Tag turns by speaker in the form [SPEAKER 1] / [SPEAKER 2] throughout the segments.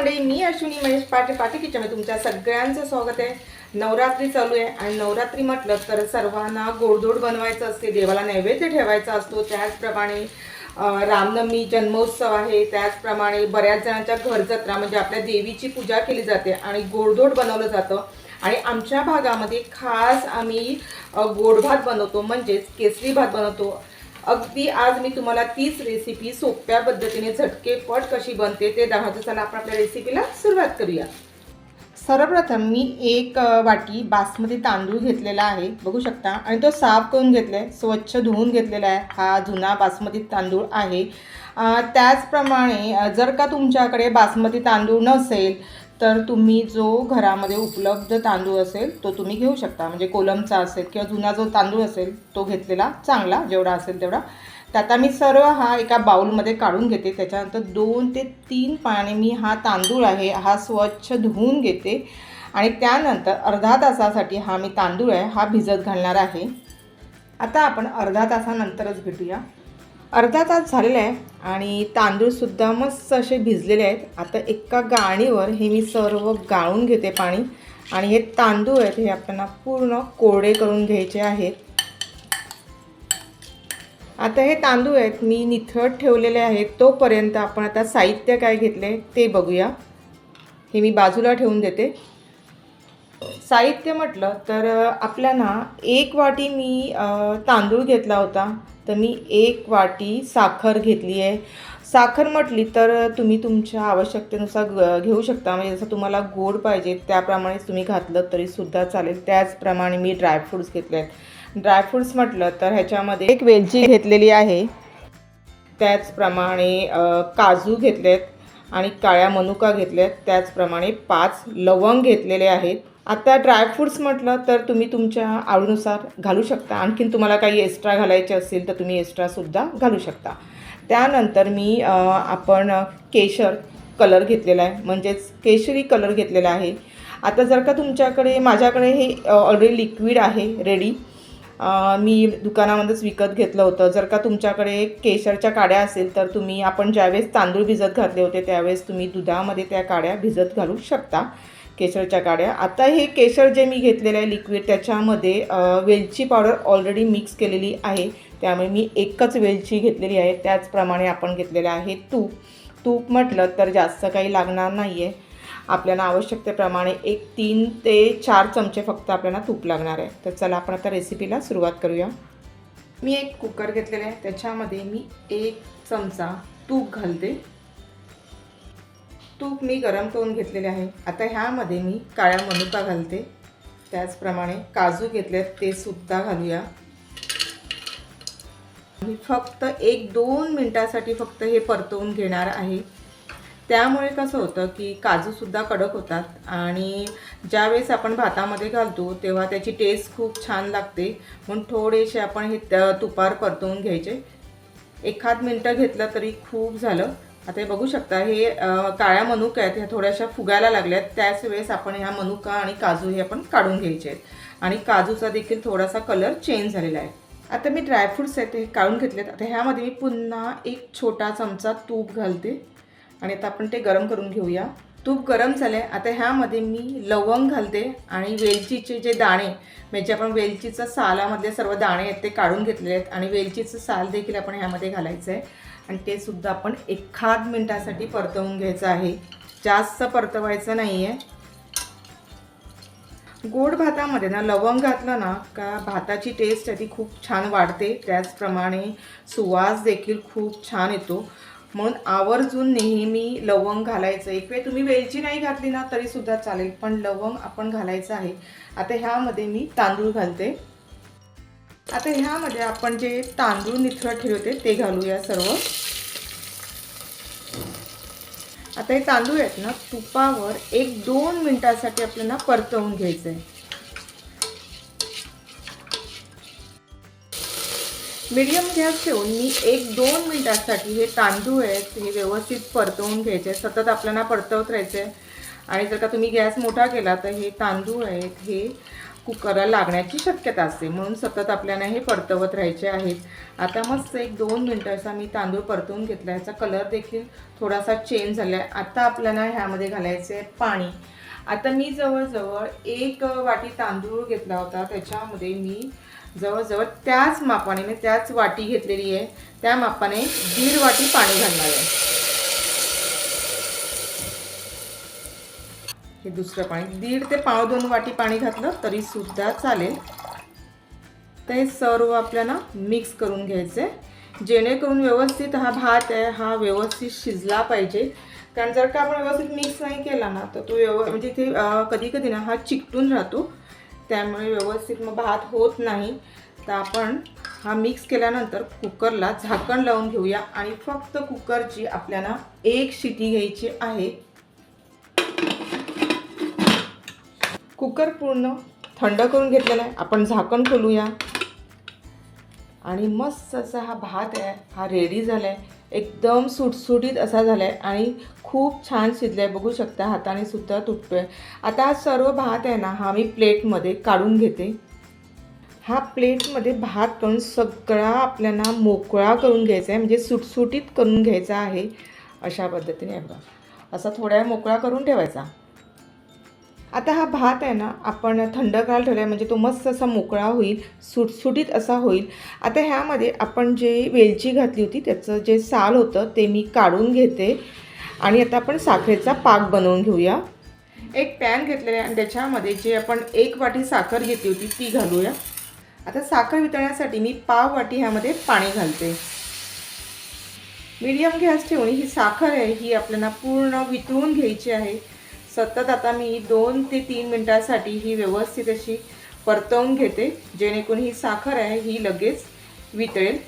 [SPEAKER 1] मंडळी मी अश्विनी महेश पाटे पाटे किचनमध्ये तुमच्या सगळ्यांचं स्वागत आहे. नवरात्री चालू आहे आणि नवरात्री म्हटलं तर सर्वांना गोडधोड बनवायचं असते देवाला नैवेद्य ठेवायचा असतो. त्याचप्रमाणे रामनवमी जन्मोत्सव आहे. त्याचप्रमाणे बऱ्याच जणांच्या घर जत्रा म्हणजे आपल्या देवीची पूजा केली जाते आणि गोडधोड बनवलं जातं. आणि आमच्या भागामध्ये खास आम्ही गोडभात गोड भात बनवतो म्हणजेच केसरी भात बनवतो. अगदी आज मी तुम्हाला तीच रेसिपी सोप्या पद्धतीने झटकेपट कशी बनते ते दाखवतो चला आपण आपल्या रेसिपीला सुरुवात करूया. सर्वप्रथम मी एक वाटी बासमती तांदूळ घेतलेला आहे बघू शकता. आणि तो साफ करून घेतला आहे स्वच्छ धुवून घेतलेला आहे. हा जुना बासमती तांदूळ आहे. त्याचप्रमाणे जर का तुमच्याकडे बासमती तांदूळ नसेल तर तुम्ही जो घरामध्ये उपलब्ध तांदूळ असेल तो तुम्ही घेऊ शकता. म्हणजे कोलमचा असेल किंवा जुना जो तांदूळ असेल तो घेतलेला चांगला जेवढा असेल तेवढा. तर आता मी सर्व हा एका बाउलमध्ये काढून घेते. त्याच्यानंतर दोन ते तीन पाणी मी हा तांदूळ आहे हा स्वच्छ धुवून घेते. आणि त्यानंतर अर्धा तासासाठी हा मी तांदूळ आहे हा भिजत घालणार आहे. आता आपण अर्धा तासानंतरच भेटूया. अर्धा तास झालेला आहे आणि तांदूळसुद्धा मस्त असे भिजलेले आहेत. आता एका गाणीवर हे मी सर्व गाळून घेते पाणी. आणि हे तांदूळ आहेत हे आपल्याला पूर्ण कोरडे करून घ्यायचे आहेत. आता हे तांदूळ आहेत मी निथळत ठेवलेले आहेत. तोपर्यंत आपण आता साहित्य काय घेतले ते बघूया. हे मी बाजूला ठेवून देते. साहित्य म्हटलं तर आपल्या आपल्याला एक वाटी मी तांदूळ घेतला होता. तर मी एक वाटी साखर घेतली आहे. साखर म्हटली तर तुम्ही तुमच्या आवश्यकतेनुसार ग- घेऊ शकता. म्हणजे जसं तुम्हाला गोड पाहिजे त्याप्रमाणेच तुम्ही घातलं तरीसुद्धा चालेल. त्याचप्रमाणे मी ड्रायफ्रूट्स घेतले आहेत. ड्रायफ्रूट्स म्हटलं तर ह्याच्यामध्ये एक वेलची घेतलेली आहे. त्याचप्रमाणे काजू घेतले आहेत आणि काळ्या मनुका घेतल्यात त्याचप्रमाणे पाच लवंग घेतलेले आहेत. आता ड्रायफ्रूट्स म्हटलं तर तुम्ही तुमच्या आवडीनुसार घालू शकता. आणखीन तुम्हाला काही एक्स्ट्रा घालायचे असेल तर तुम्ही एक्स्ट्रासुद्धा घालू शकता. त्यानंतर मी आपण केशर कलर घेतलेला आहे. म्हणजेच केशरी कलर घेतलेला आहे. आता जर का तुमच्याकडे माझ्याकडे हे ऑलरेडी लिक्विड आहे रेडी मी दुकानामध्येच विकत घेतलं होतं. जर का तुमच्याकडे केशरच्या काड्या असेल तर तुम्ही आपण ज्यावेळेस तांदूळ भिजत घातले होते त्यावेळेस तुम्ही दुधामध्ये त्या काड्या भिजत घालू शकता. केशरच्या काड्या. आता हे केशर जे मी घेतलेलं आहे लिक्विड त्याच्यामध्ये वेलची पावडर ऑलरेडी मिक्स केलेली आहे. त्यामुळे मी एकच वेलची घेतलेली आहे. त्याचप्रमाणे आपण घेतलेलं आहे तूप. तूप म्हटलं तर जास्त काही लागणार नाही आहे आपल्याला आवश्यकतेप्रमाणे एक तीन ते चार चमचे फक्त आपल्याला तूप लागणार आहे. तर चला आपण आता रेसिपीला सुरुवात करूया. मी एक कुकर घेतलेला आहे. त्याच्यामध्ये मी एक चमचा तूप घालते. तूप मी गरम करून घेतलेले आहे. आता ह्यामध्ये मी काळ्या मनुका घालते. त्याचप्रमाणे काजू घेतलेत ते सुद्धा घालूया. मी फक्त एक दोन मिनटासाठी फक्त हे परतवून घेणार आहे. त्यामुळे कसं होतं की काजूसुद्धा कडक होतात आणि ज्यावेळेस आपण भातामध्ये घालतो तेव्हा त्याची टेस्ट खूप छान लागते. म्हणून थोडेसे आपण हे त्या तुपार परतवून घ्यायचे. एखाद मिनटं घेतलं तरी खूप झालं. आता हे बघू शकता हे काळ्या मनुका आहेत ह्या थोड्याशा फुगायला लागल्यात. त्याच वेळेस आपण ह्या मनुका आणि काजू हे आपण काढून घ्यायचे आहेत. आणि काजूचा देखील थोडासा कलर चेंज झालेला आहे. आता मी ड्रायफ्रुट्स आहेत ते काढून घेतलेत. आता ह्यामध्ये मी पुन्हा एक छोटा चमचा तूप घालते. आणि आता आपण ते गरम करून घेऊया. तूप गरम झालं आहे आता ह्यामध्ये मी लवंग घालते आणि वेलचीचे जे दाणे म्हणजे आपण वेलचीचं सालामधले सर्व दाणे आहेत ते काढून घेतलेले आहेत. आणि वेलचीचं साल देखील आपण ह्यामध्ये घालायचं आहे आणि ते सुद्धा आपण एखाद मिनटासाठी परतवून घ्यायचं आहे. जास्त परतवायचं नाही आहे गोड भातामध्ये ना लवंग घातलं ना का भाताची टेस्ट आहे ती खूप छान वाढते. त्याचप्रमाणे सुवास देखील खूप छान येतो. म्हणून आवर्जून नेहमी लवंग घालायचं. एक वेळ तुम्ही वेलची नाही घातली ना तरीसुद्धा चालेल. पण लवंग आपण घालायचं आहे. आता ह्यामध्ये मी तांदूळ घालते. आता ह्यामध्ये आपण जे तांदूळ निथळत ठेवते ते घालूया सर्व. आता हे तांदूळ आहेत ना तुपावर एक दोन मिनिटासाठी आपल्याला परतवून घ्यायचं आहे मीडियम गॅस ठेवून मी एक दोन मिनिटासाठी हे तांदूळ आहेत हे व्यवस्थित परतवून घ्यायचे सतत आपल्याला परतवत राहायचं आहे आणि जर का तुम्ही गॅस मोठा केला तर हे तांदूळ आहेत हे कुकरला लागण्याची शक्यता असते. म्हणून सतत आपल्याला हे परतवत राहायचे आहेत. आता मस्त एक दोन मिनटं असा मी तांदूळ परतवून घेतला. ह्याचा कलर देखील थोडासा चेंज झाला आहे आता आपल्याला ह्यामध्ये घालायचं आहे पाणी. आता मी जवळजवळ एक वाटी तांदूळ घेतला होता. त्याच्यामध्ये मी जवळजवळ त्याच मापाने मी त्याच वाटी घेतलेली आहे. त्या मापाने दीड वाटी पाणी घालणार आहे. हे दुसरं पाणी. दीड ते पाव दोन वाटी पाणी घातलं तरीसुद्धा चालेल. तर हे सर्व आपल्याला मिक्स करून घ्यायचं. जेणेकरून व्यवस्थित हा भात आहे हा व्यवस्थित शिजला पाहिजे. कारण जर का आपण व्यवस्थित मिक्स नाही केला ना तर तो व्यव म्हणजे ते कधी कधी ना हा चिकटून राहतो. त्यामुळे व्यवस्थित मग भात होत नाही. तर आपण हा मिक्स केल्यानंतर कुकरला झाकण लावून घेऊया. आणि फक्त कुकरची आपल्याला एक शिटी घ्यायची आहे. कुकर पूर्ण थंड करून घेतलेला आहे. आपण झाकण खोलूया. आणि मस्त असा हा भात आहे. हा रेडी झाला आहे एकदम सुटसुटीत असा झाला आहे आणि खूप छान शिजला आहे बघू शकता हाताने सुद्धा तुटतो आहे आता हा सर्व भात आहे ना हा मी प्लेटमध्ये काढून घेते. हा प्लेटमध्ये भात करून सगळा आपल्याला मोकळा करून घ्यायचा आहे. म्हणजे सुटसुटीत करून घ्यायचा आहे. अशा पद्धतीने बघा. असा थोड्या मोकळा करून ठेवायचा. आता हा भात आहे ना आपण थंड काळ ठेवला आहे म्हणजे तो मस्त असा मोकळा होईल सुटसुटीत असा होईल. आता ह्यामध्ये आपण जे वेलची घातली होती त्याचं जे साल होतं ते मी काढून घेते. आणि आता आपण साखरेचा पाक बनवून घेऊया. एक पॅन घेतलेला आहे आणि त्याच्यामध्ये जे आपण एक वाटी साखर घेतली होती ती घालूया. आता साखर वितळण्यासाठी मी पाव वाटी ह्यामध्ये पाणी घालते. मीडियम गॅस ठेवून ही साखर आहे ही आपल्याला पूर्ण वितळून घ्यायची आहे. सतत आता मी दोन ते तीन मिनटासाठी ही व्यवस्थित अशी परतवून घेते. जेणेकरून ही साखर आहे ही लगेच वितळेल.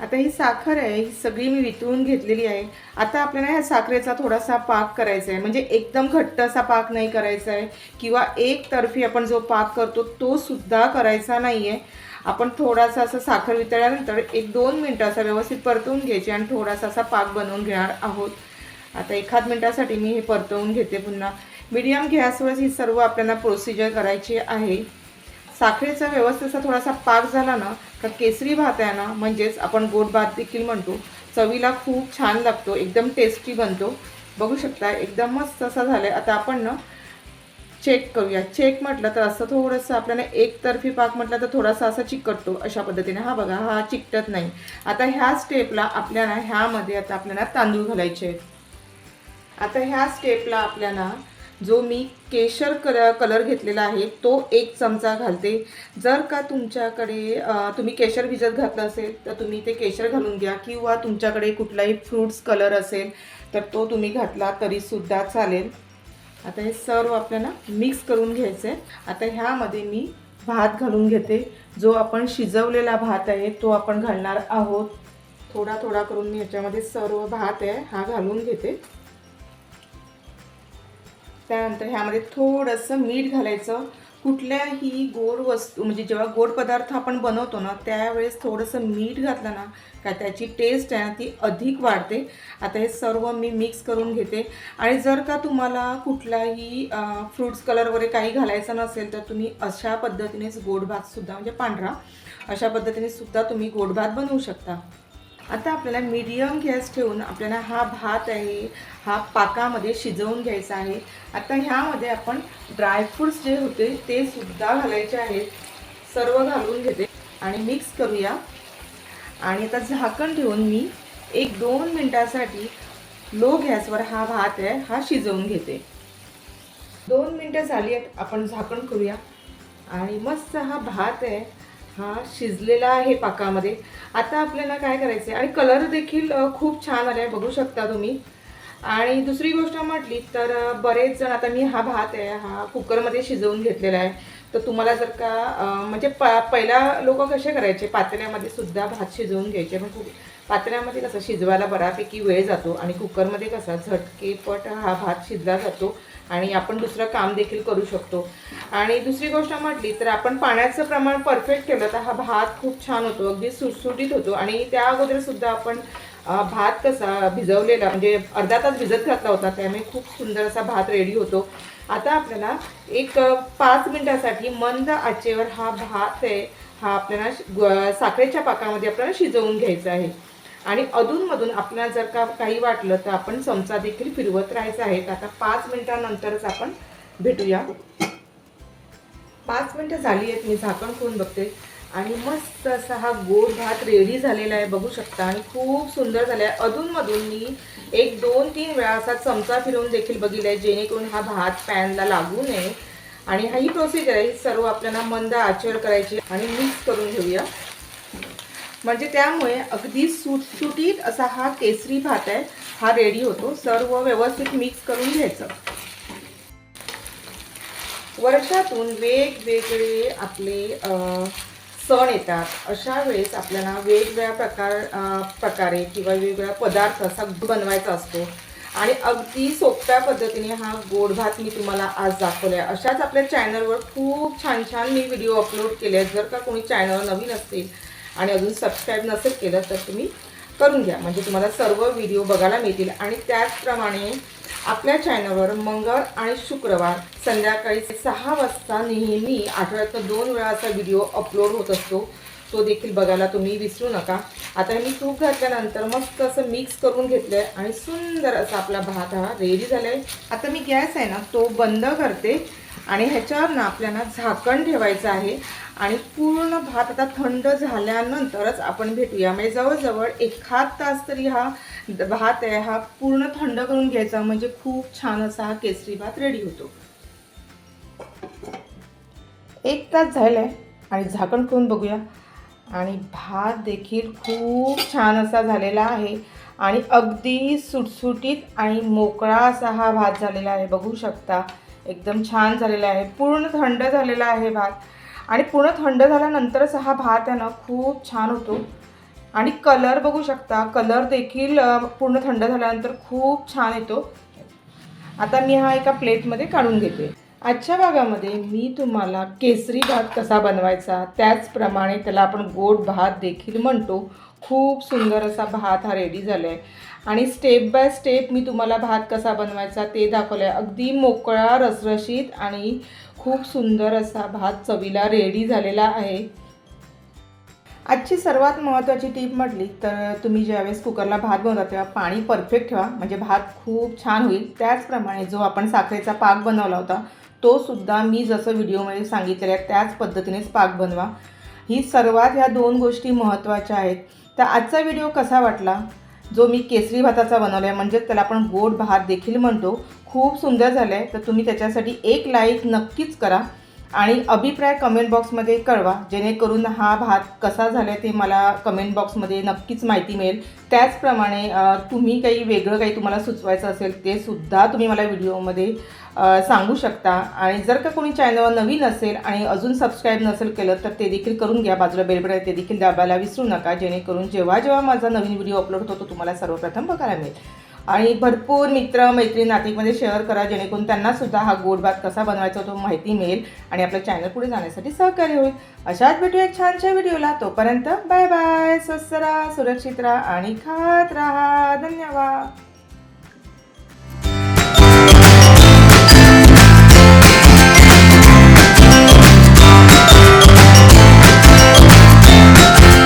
[SPEAKER 1] आता ही साखर आहे ही सगळी मी वितळून घेतलेली आहे. आता आपल्याला ह्या साखरेचा थोडासा पाक करायचा आहे. म्हणजे एकदम घट्ट असा पाक नाही करायचा आहे. किंवा एकतर्फी आपण जो पाक करतो तो सुद्धा करायचा नाही आहे आपण थोडासा असं साखर वितळल्यानंतर एक दोन मिनटं असा व्यवस्थित परतवून घ्यायची आणि थोडासा असा पाक बनवून घेणार आहोत. आता एखाद मिनटासाठी मी हे परतवून घेते पुन्हा. मिडियम गॅसवरच ही सर्व आपल्याला प्रोसिजर करायची आहे. साखरेचा व्यवस्थेचा असा थोडासा पाक झाला ना का केसरी भात आहे ना म्हणजेच आपण गोड भात देखील म्हणतो. चवीला खूप छान लागतो एकदम टेस्टी बनतो. बघू शकता एकदम मस्त असा झाला आहे आता आपण ना चेक करूया. चेक म्हटलं तर असं थोडंसं आपल्याला एकतर्फी पाक म्हटलं तर थोडासा असा चिकटतो. अशा पद्धतीने. हा बघा हा चिकटत नाही. आता ह्या स्टेपला आपल्याला ह्यामध्ये आता आपल्याला तांदूळ घालायचे आहेत. आता ह्या स्टेपला आपल्याला जो मी केशर कलर कलर घेतलेला आहे तो एक चमचा घालते. जर का तुमच्याकडे तुम्ही केशर भिजत घातलं असेल तर तुम्ही ते केशर घालून घ्या. किंवा तुमच्याकडे कुठलाही फ्रूट्स कलर असेल तर तो तुम्ही घातला तरीसुद्धा चालेल. आता हे सर्व आपल्याला मिक्स करून घ्यायचं आहे आता ह्यामध्ये मी भात घालून घेते. जो आपण शिजवलेला भात आहे तो आपण घालणार आहोत. थोडा थोडा करून मी ह्याच्यामध्ये सर्व भात आहे हा घालून घेते. त्यानंतर ह्यामध्ये थोडंसं मीठ घालायचं. कुठल्याही गोड वस्तू म्हणजे जेव्हा गोड पदार्थ आपण बनवतो ना त्यावेळेस थोडंसं मीठ घातलं ना का त्याची टेस्ट आहे ना ती अधिक वाढते. आता हे सर्व मी मिक्स करून घेते. आणि जर का तुम्हाला कुठलाही फ्रुट्स कलर वगैरे काही घालायचं नसेल तर तुम्ही अशा पद्धतीनेच गोड भातसुद्धा म्हणजे पांढरा अशा पद्धतीने सुद्धा तुम्ही गोड भात बनवू शकता. आता आपल्याला मीडियम गॅस ठेवून आपल्याला हा भात आहे हा पाकामध्ये शिजवून घ्यायचा आहे. आता ह्यामध्ये आपण ड्रायफ्रूट्स जे होते ते सुद्धा घालायचे आहेत. सर्व घालून घेते. आणि मिक्स करूया. आणि आता झाकण ठेवून मी एक दोन मिनटासाठी लो गॅसवर हा भात आहे हा शिजवून घेते. दोन मिनटं झाली आहेत आपण झाकण करूया. आणि मस्त हा भात आहे. हा शिजलेला आहे पाकामध्ये. आता आपल्याला काय करायचं आहे आणि कलर देखील खूप छान आला आहे बघू शकता तुम्ही. आणि दुसरी गोष्ट म्हटली तर बरेच जण आता मी हा भात आहे हा कुकरमध्ये शिजवून घेतलेला आहे. तर तुम्हाला जर का म्हणजे प पहिला लोक कसे करायचे? पातळ्यामध्ये सुद्धा भात शिजवून घ्यायचे. पण कुक- पातळ्यामध्ये कसं शिजवायला बऱ्यापैकी वेळ जातो आणि कुकरमध्ये कसा झटकेपट हा भात शिजला जातो आणि आपण दुसरं काम देखील करू शकतो. आणि दुसरी गोष्ट म्हटली तर आपण पाण्याचं प्रमाण परफेक्ट केलं तर हा भात खूप छान होतो. अगदी सुटसुटीत होतो. आणि त्या अगोदरसुद्धा आपण भात कसा भिजवलेला म्हणजे अर्धा तास भिजत घातला होता त्यामुळे खूप सुंदर असा भात रेडी होतो. आता आपल्याला एक पाच मिनिटासाठी मंद आचेवर हा भात आहे हा आपल्याला साखरेच्या पाकामध्ये आपल्याला शिजवून घ्यायचा आहे. आणि अधूनमधून आपल्याला जर का काही वाटलं तर आपण चमचा देखील फिरवत राहायचा आहे. तर आता पाच मिनिटानंतरच आपण भेटूया. पाच मिनटं झाली आहेत मी झाकण खोलून बघते. आणि मस्त असा हा गोड भात रेडी झालेला आहे बघू शकता. आणि खूप सुंदर झाला आहे अधूनमधून मी एक दोन तीन वेळा असा चमचा फिरवून देखील बघितला आहे जेणेकरून हा भात पॅनला लागू नये. आणि हा ही प्रोसिजर आहे सर्व आपल्याला मंद आचर करायची. आणि मिक्स करून घेऊया. म्हणजे त्यामुळे अगदी सुटसुटीत असा हा केसरी भात आहे हा रेडी होतो. सर्व व्यवस्थित मिक्स करून घ्यायचं. वर्षातून वेगवेगळे आपले सण येतात अशा वेळेस आपल्याला वेगवेगळ्या प्रकार प्रकारे किंवा वेगवेगळ्या पदार्थ असा बनवायचा असतो. आणि अगदी सोप्या पद्धतीने हा गोड भात मी तुम्हाला आज दाखवला आहे अशाच आपल्या चॅनलवर खूप छान छान मी व्हिडिओ अपलोड केले आहेत जर का कोणी चॅनल नवीन असतील आणि अजून सबस्क्राईब नसेल केलं तर तुम्ही करून घ्या. म्हणजे तुम्हाला सर्व व्हिडिओ बघायला मिळतील. आणि त्याचप्रमाणे आपल्या चॅनलवर मंगळ आणि शुक्रवार संध्याकाळी सहा वाजता नेहमी आठवड्यात दोन वेळा असा व्हिडिओ अपलोड होत असतो. तो देखील बघायला तुम्ही विसरू नका. आता मी तूप घातल्यानंतर मस्त असं मिक्स करून घेतलं आहे आणि सुंदर असा आपला भात हा रेडी झाला आहे आता मी गॅस आहे ना तो बंद करते. आणि ह्याच्यावर ना आपल्याला झाकण ठेवायचं आहे. आणि पूर्ण भात आता थंड झाल्यानंतरच आपण भेटूया. म्हणजे जवळजवळ एखाद तास तरी हा भात आहे हा पूर्ण थंड करून घ्यायचा. म्हणजे खूप छान असा हा केसरी भात रेडी होतो. एक तास झाला आहे आणि झाकण करून बघूया. आणि भात देखील खूप छान असा झालेला आहे. आणि अगदी सुटसुटीत आणि मोकळा असा हा भात झालेला आहे. बघू शकता. एकदम छान झालेला आहे. पूर्ण थंड झालेला आहे भात. आणि पूर्ण थंड झाल्यानंतरच हा भात आहे ना खूप छान होतो. आणि कलर बघू शकता कलर देखील पूर्ण थंड झाल्यानंतर खूप छान येतो. आता मी हा एका प्लेटमध्ये काढून घेते. आजच्या भागामध्ये मी तुम्हाला केसरी भात कसा बनवायचा त्याचप्रमाणे त्याला आपण गोड भात देखील म्हणतो. खूप सुंदर असा भात हा रेडी झाला आहे आणि स्टेप बाय स्टेप मी तुम्हाला भात कसा बनवायचा ते दाखवलं आहे अगदी मोकळा रसरशीत आणि खूप सुंदर असा भात चवीला रेडी झालेला आहे. आजची सर्वात महत्त्वाची टीप म्हटली तर तुम्ही ज्यावेळेस कुकरला भात बनवता तेव्हा पाणी परफेक्ट ठेवा. म्हणजे भात खूप छान होईल. त्याचप्रमाणे जो आपण साखरेचा पाक बनवला होता तो सुद्धा मी जसं व्हिडिओमध्ये सांगितलेलं आहे त्याच पद्धतीनेच पाक बनवा. ही सर्वात ह्या दोन गोष्टी महत्त्वाच्या आहेत. तर आजचा व्हिडिओ कसा वाटला? जो मी केसरी भाताचा बनवला आहे म्हणजेच त्याला आपण गोड भात देखील म्हणतो खूप सुंदर झालं आहे तर तुम्ही त्याच्यासाठी एक लाईक नक्कीच करा. आणि अभिप्राय कमेंट बॉक्समध्ये कळवा. जेणेकरून हा भात कसा झाला आहे ते मला कमेंट बॉक्समध्ये नक्कीच माहिती मिळेल. त्याचप्रमाणे तुम्ही काही वेगळं काही तुम्हाला सुचवायचं असेल ते सुद्धा तुम्ही मला व्हिडिओमध्ये सांगू शकता. आणि जर का कोणी चॅनलवर नवीन असेल आणि अजून सबस्क्राईब नसेल केलं तर ते देखील करून घ्या. बाजूला बेलबड आहे ते देखील दाबायला विसरू नका. जेणेकरून जेव्हा जेव्हा माझा नवीन व्हिडिओ अपलोड होतो तो तुम्हाला सर्वप्रथम बघायला मिळेल. आणि भरपूर मित्र मैत्रीण नातेमध्ये शेअर करा जेणेकरून त्यांना सुद्धा हा गोड भात कसा बनवायचा तो माहिती मिळेल आणि आपल्या चॅनल पुढे जाण्यासाठी सहकार्य होईल. अशाच भेटू एक छानशा व्हिडिओला तोपर्यंत बाय बाय स्वस्त राहा सुरक्षित राहा आणि खात राहा. धन्यवाद.